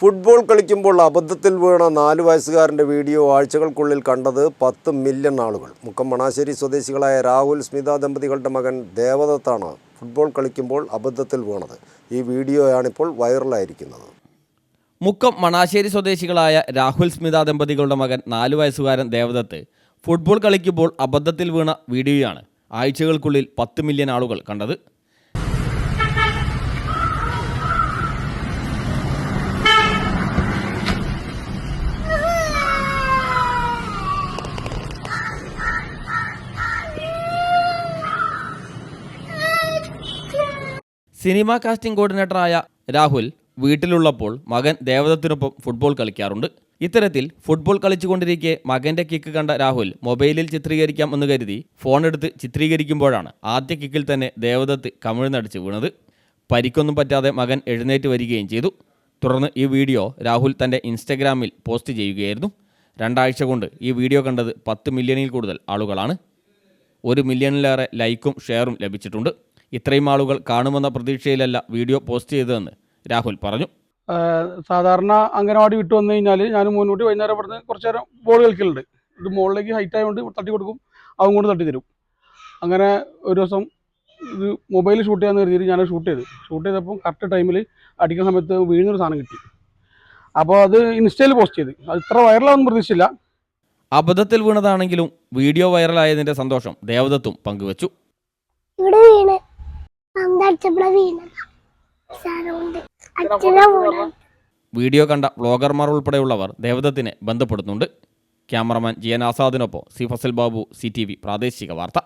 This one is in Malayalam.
ഫുട്ബോൾ കളിക്കുമ്പോൾ അബദ്ധത്തിൽ വീണ നാല് വയസ്സുകാരന്റെ വീഡിയോ ആഴ്ചകൾക്കുള്ളിൽ കണ്ടത് പത്ത് മില്യൺ ആളുകൾ. മുക്കം മണാശ്ശേരി സ്വദേശികളായ രാഹുൽ സ്മിത ദമ്പതികളുടെ മകൻ ദേവദത്താണ് ഫുട്ബോൾ കളിക്കുമ്പോൾ അബദ്ധത്തിൽ വീണത്. ഈ വീഡിയോയാണിപ്പോൾ വൈറലായിരിക്കുന്നത്. മുക്കം മണാശ്ശേരി സ്വദേശികളായ രാഹുൽ സ്മിത ദമ്പതികളുടെ മകൻ നാല് വയസ്സുകാരൻ ദേവദത്ത് ഫുട്ബോൾ കളിക്കുമ്പോൾ അബദ്ധത്തിൽ വീണ വീഡിയോയാണ് ആഴ്ചകൾക്കുള്ളിൽ പത്ത് മില്യൺ ആളുകൾ കണ്ടത്. സിനിമാ കാസ്റ്റിംഗ് കോർഡിനേറ്ററായ രാഹുൽ വീട്ടിലുള്ളപ്പോൾ മകൻ ദേവദത്തിനൊപ്പം ഫുട്ബോൾ കളിക്കാറുണ്ട്. ഇത്തരത്തിൽ ഫുട്ബോൾ കളിച്ചുകൊണ്ടിരിക്കെ മകന്റെ കിക്ക് കണ്ട രാഹുൽ മൊബൈലിൽ ചിത്രീകരിക്കാം എന്ന് കരുതി ഫോണെടുത്ത് ചിത്രീകരിക്കുമ്പോഴാണ് ആദ്യ കിക്കിൽ തന്നെ ദേവദത്ത് കമിഴ്ന്നടിച്ച് വീണത്. പരിക്കൊന്നും പറ്റാതെ മകൻ എഴുന്നേറ്റ് വരികയും ചെയ്തു. തുടർന്ന് ഈ വീഡിയോ രാഹുൽ തന്റെ ഇൻസ്റ്റഗ്രാമിൽ പോസ്റ്റ് ചെയ്യുകയായിരുന്നു. രണ്ടാഴ്ച കൊണ്ട് ഈ വീഡിയോ കണ്ടത് പത്ത് മില്യണിൽ കൂടുതൽ ആളുകളാണ്. ഒരു മില്യണിലേറെ ലൈക്കും ഷെയറും ലഭിച്ചിട്ടുണ്ട്. ഇത്രയും ആളുകൾ കാണുമെന്ന പ്രതീക്ഷയിലല്ല വീഡിയോ പോസ്റ്റ് ചെയ്തതെന്ന് രാഹുൽ പറഞ്ഞു. സാധാരണ അംഗനവാടി വിട്ടു വന്നു കഴിഞ്ഞാൽ ഞാൻ മുന്നോട്ട് വൈകുന്നേരം പറഞ്ഞ് കുറച്ച് നേരം ബോൾ കളിക്കലുണ്ട്. ഇത് മുകളിലേക്ക് ഹൈറ്റ് ആയതുകൊണ്ട് തട്ടി കൊടുക്കും അവൻ കൊണ്ട് തട്ടി തരും. അങ്ങനെ ഒരു ദിവസം ഇത് മൊബൈൽ ഷൂട്ട് ചെയ്യാന്ന് കരുതിയിട്ട് ഞാൻ ഷൂട്ട് ചെയ്തു. ഷൂട്ട് ചെയ്തപ്പോൾ കറക്റ്റ് ടൈമിൽ അടിക്കുന്ന സമയത്ത് വീഴുന്നൊരു സാധനം കിട്ടി. അപ്പോൾ അത് ഇൻസ്റ്റയിൽ പോസ്റ്റ് ചെയ്തു. അത് ഇത്ര വൈറലാണെന്ന് പ്രതീക്ഷിച്ചില്ല. അബദ്ധത്തിൽ വീണതാണെങ്കിലും വീഡിയോ വൈറലായതിന്റെ സന്തോഷം ദേവദത്തും പങ്കുവച്ചു. ഇവിടെ വീണ്. വീണത് അച്ഛനെ വീഡിയോ കണ്ട വ്ളോഗർമാർ ഉൾപ്പെടെയുള്ളവർ ദേവദത്തിനെ ബന്ധപ്പെടുന്നുണ്ട്. Cameraman G N ആസാദിനൊപ്പം C Fasal Babu C T V പ്രാദേശിക വാർത്ത.